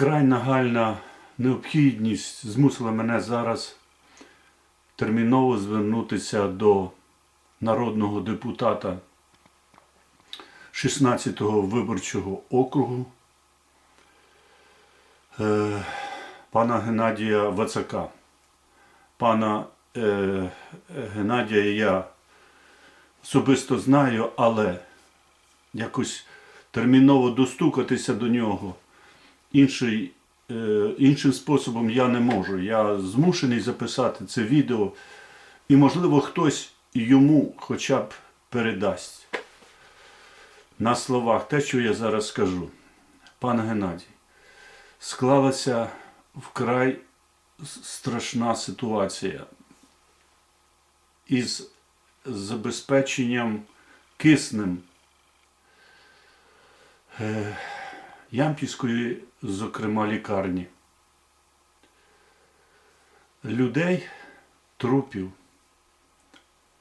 вкрай нагальна необхідність змусила мене зараз терміново звернутися до народного депутата 16-го виборчого округу е, пана Геннадія Вацака. Пана е, Геннадія я особисто знаю, але якось терміново достукатися до нього інший, е, іншим способом я не можу. Я змушений записати це відео, і, можливо, хтось йому хоча б передасть на словах те, що я зараз скажу. Пан Геннадій, склалася вкрай страшна ситуація із забезпеченням киснем е, Ямпільської, зокрема, лікарні. Людей, трупів,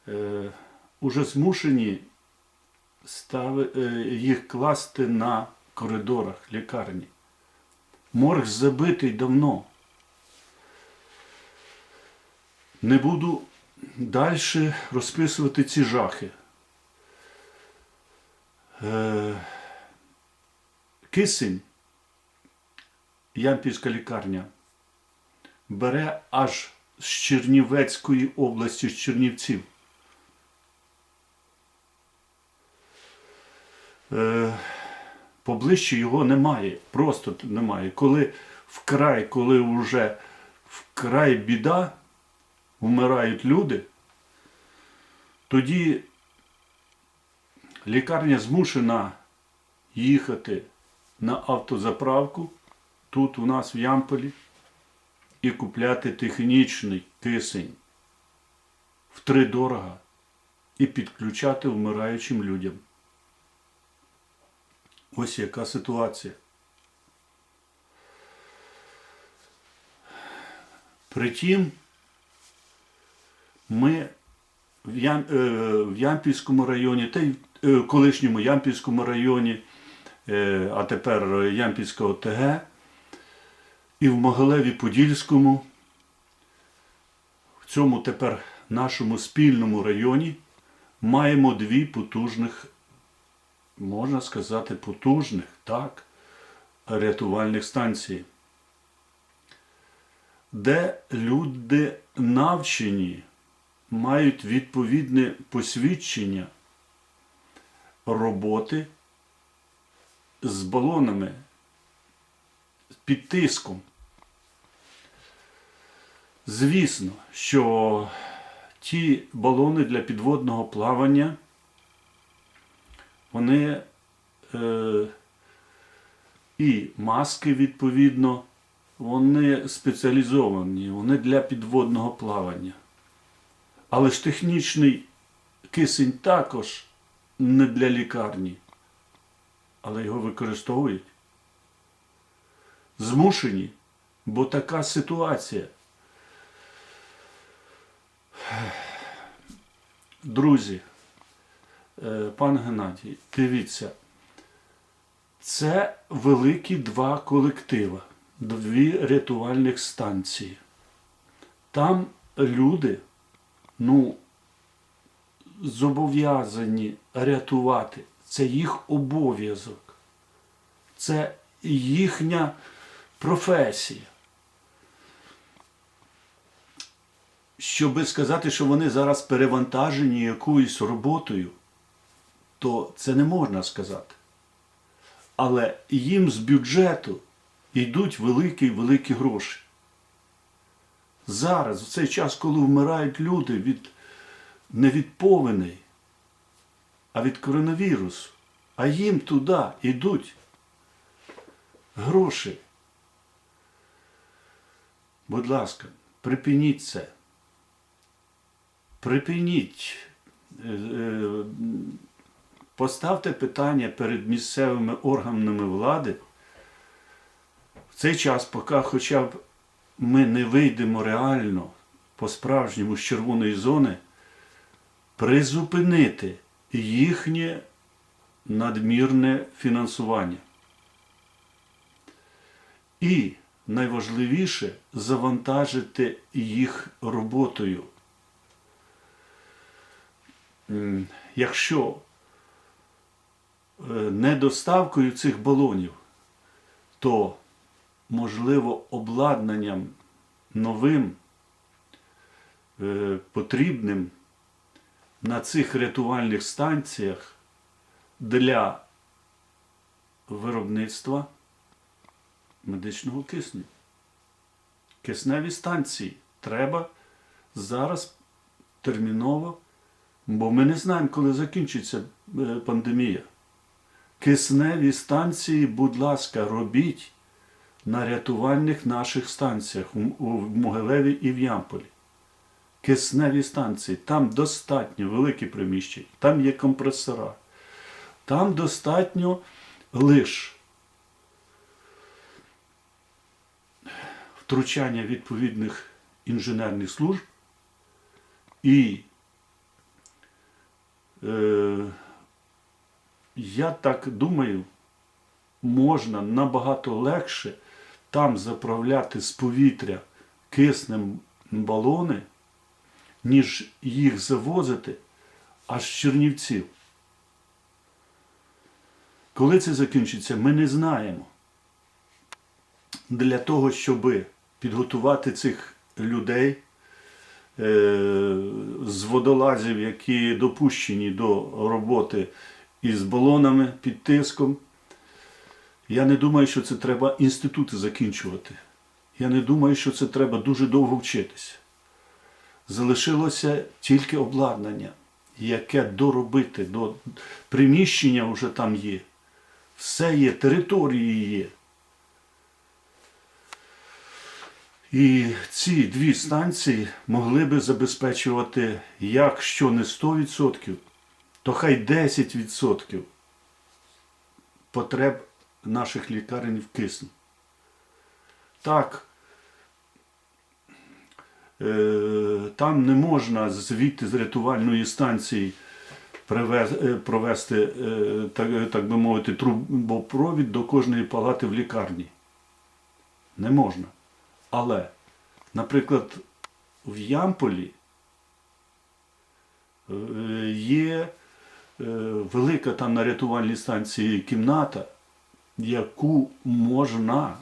е, уже змушені стави, е, їх класти на коридорах лікарні. Морг забитий давно. Не буду далі розписувати ці жахи. Е, кисень, Ямпільська лікарня, бере аж з Чернівецької області, з Чернівців. Е, поближче його немає, просто немає. Коли вкрай, коли вже вкрай біда, вмирають люди, тоді лікарня змушена їхати на автозаправку тут у нас в Ямполі і купляти технічний кисень втридорога і підключати вмираючим людям. Ось яка ситуація. Притім, ми в, е, в Ямпільському районі, та й в е, колишньому Ямпільському районі, а тепер Ямпільська ОТГ, і в Могилеві Подільському, в цьому тепер нашому спільному районі, маємо дві потужних, можна сказати, потужних, так, рятувальних станції, де люди навчені мають відповідне посвідчення роботи з балонами під тиском. Звісно, що ті балони для підводного плавання, вони е, і маски, відповідно, вони спеціалізовані, вони для підводного плавання. Але ж технічний кисень також не для лікарні, але його використовують. Змушені, бо така ситуація. Друзі, е, пан Геннадій, дивіться, це великі два колектива, дві рятувальних станції. Там люди, ну, зобов'язані рятувати. Це їх обов'язок. Це їхня професія. Щоби сказати, що вони зараз перевантажені якоюсь роботою, то це не можна сказати. Але їм з бюджету йдуть великі-великі гроші. Зараз, в цей час, коли вмирають люди від не від повеней, а від коронавірусу, а їм туди йдуть гроші. Будь ласка, припиніть це. Припиніть. Е, е, Поставте питання перед місцевими органами влади в цей час, поки хоча б ми не вийдемо реально по-справжньому з червоної зони, призупинити їхнє надмірне фінансування. І найважливіше завантажити їх роботою. Якщо е, не доставкою цих балонів, то можливо обладнанням новим, е, потрібним на цих рятувальних станціях для виробництва медичного кисню. Кисневі станції треба зараз терміново, бо ми не знаємо, коли закінчиться е, пандемія. Кисневі станції, будь ласка, робіть на рятувальних наших станціях у у Могилеві і в Ямполі. Кисневі станції, там достатньо великі приміщення, там є компресора, там достатньо лиш втручання відповідних інженерних служб і е, я так думаю, можна набагато легше там заправляти з повітря киснем балони, ніж їх завозити аж Чернівців. Коли це закінчиться, ми не знаємо. Для того, щоб підготувати цих людей е, з водолазів, які допущені до роботи із балонами під тиском, я не думаю, що це треба інститути закінчувати. Я не думаю, що це треба дуже довго вчитися. Залишилося тільки обладнання, яке доробити, до приміщення вже там є. Все є, території є. І ці дві станції могли би забезпечувати, якщо не 100%, то хай 10% потреб наших лікарень в кисню. Так, там не можна звідти з рятувальної станції е, провести, е, так, би мовити, трубопровід до кожної палати в лікарні. Не можна. Але, наприклад, в Ямполі е, є е, велика там на рятувальній станції кімната, яку можна,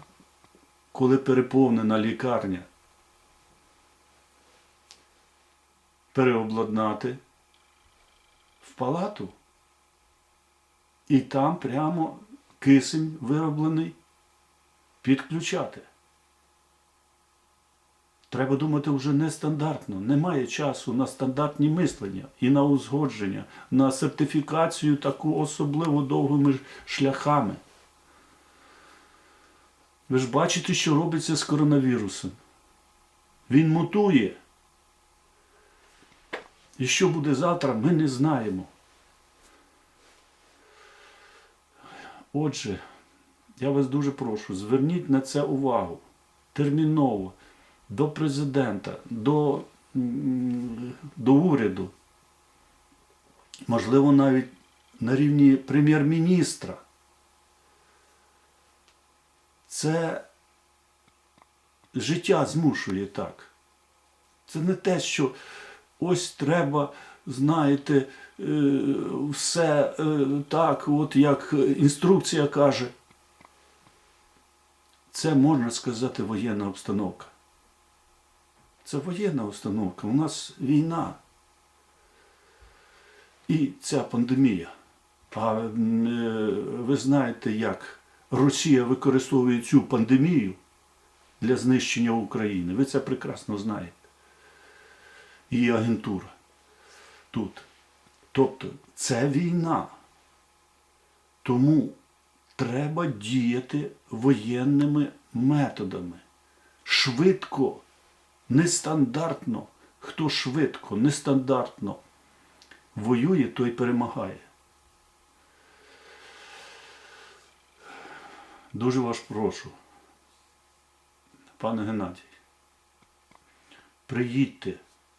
коли переповнена лікарня, переобладнати в палату. І там прямо кисень вироблений підключати. Треба думати вже нестандартно. Немає часу на стандартні мислення і на узгодження, на сертифікацію таку особливо довгими шляхами. Ви ж бачите, що робиться з коронавірусом. Він мутує. І що буде завтра, ми не знаємо. Отже, я вас дуже прошу, зверніть на це увагу. Терміново до президента, до, до уряду, можливо, навіть на рівні прем'єр-міністра. Це життя змушує так. Це не те, що ось треба, знаєте, е, все е, так, от як інструкція каже. Це можна сказати воєнна обстановка. Це воєнна установка. У нас війна. І ця пандемія. А е, ви знаєте, як Росія використовує цю пандемію для знищення України. Ви це прекрасно знаєте. Її агентура тут. Тобто це війна. Тому треба діяти воєнними методами. Швидко нестандартно. Хто швидко, нестандартно воює, той перемагає. Дуже вас прошу, пане Геннадій, приїдьте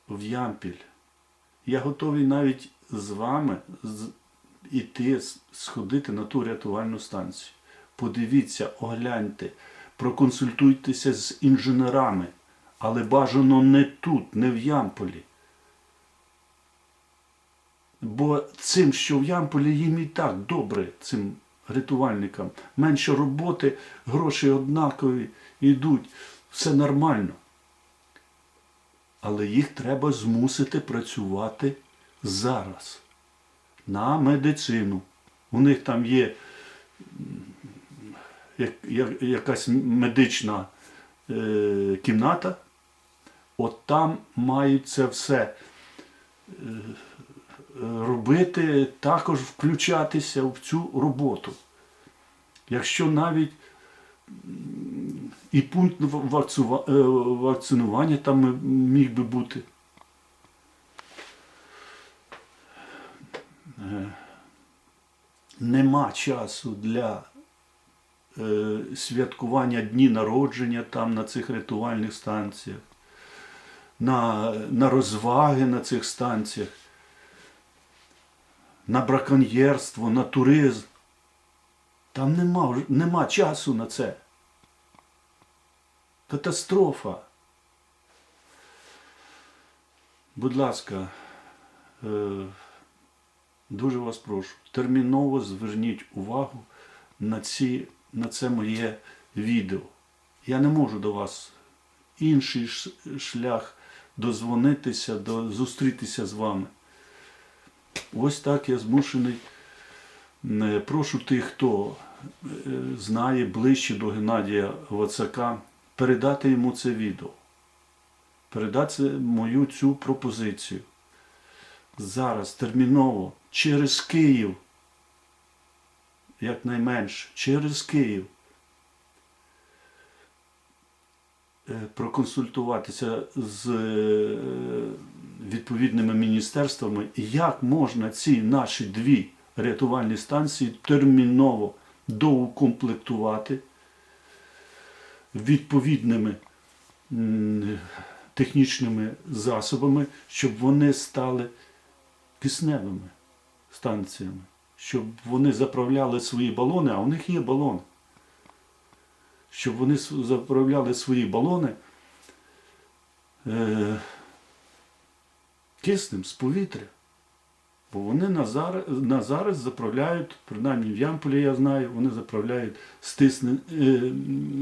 в Ямпіль. Я готовий навіть з вами с- сходити на ту рятувальну станцію. Подивіться, огляньте, проконсультуйтеся з інженерами, але бажано не тут, не в Ямполі. Бо цим, що в Ямполі, їм і так добре, цим рятувальникам. Менше роботи, гроші однакові йдуть, все нормально. Але їх треба змусити працювати зараз на медицину. У них там є як, як, якась медична е, кімната, от там мають це все е, робити, також включатися в цю роботу. Якщо навіть і пункт е, вакцинування там міг би бути. Е, Нема часу для е, святкування дні народження там на цих рятувальних станціях, на, на розваги на цих станціях, на браконьєрство, на туризм. Там нема, нема часу на це. Катастрофа. Будь ласка, е, дуже вас прошу, терміново зверніть увагу на, ці, на це моє відео. Я не можу до вас інший шлях дозвонитися, до, зустрітися з вами. Ось так я змушений. Е, Прошу тих, хто е, знає ближче до Геннадія Вацака, передати йому це відео. Передати мою цю пропозицію. Зараз терміново через Київ, якнайменше, через Київ е, проконсультуватися з е, відповідними міністерствами, як можна ці наші дві рятувальні станції терміново доукомплектувати відповідними технічними засобами, щоб вони стали кисневими станціями, щоб вони заправляли свої балони, а у них є балони. Щоб вони заправляли свої балони е, киснем з повітря. Бо вони на зараз, на зараз заправляють, принаймні в Ямполі я знаю, вони заправляють стисне, е,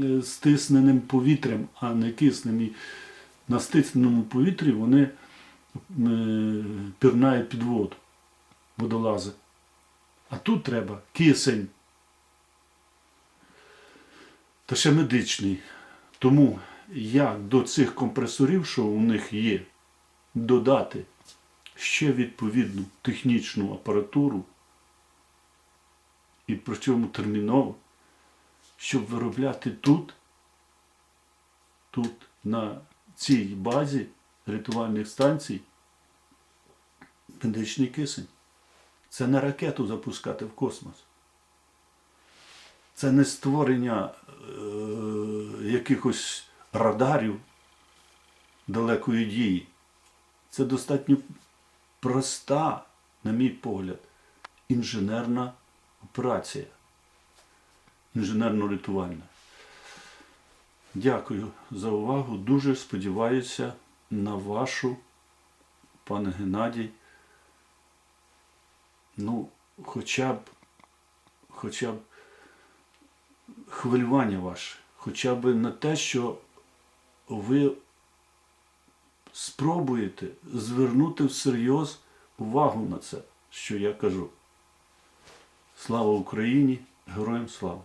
е, стисненим повітрям, а не киснем. І на стисненому повітрі вони е, пірнають під воду, водолази. А тут треба кисень. Та ще медичний. Тому як до цих компресорів, що у них є, додати ще відповідну технічну апаратуру і причому терміново, щоб виробляти тут, тут, на цій базі рятувальних станцій, медичний кисень. Це не ракету запускати в космос. Це не створення е, якихось радарів далекої дії. Це достатньо проста, на мій погляд, інженерна операція. Інженерно-рятувальна. Дякую за увагу. Дуже сподіваюся на вашу, пане Геннадій. Ну, хоча б, хоча б хвилювання ваше, хоча б на те, що ви спробуєте звернути всерйоз увагу на це, що я кажу. Слава Україні! Героям слава!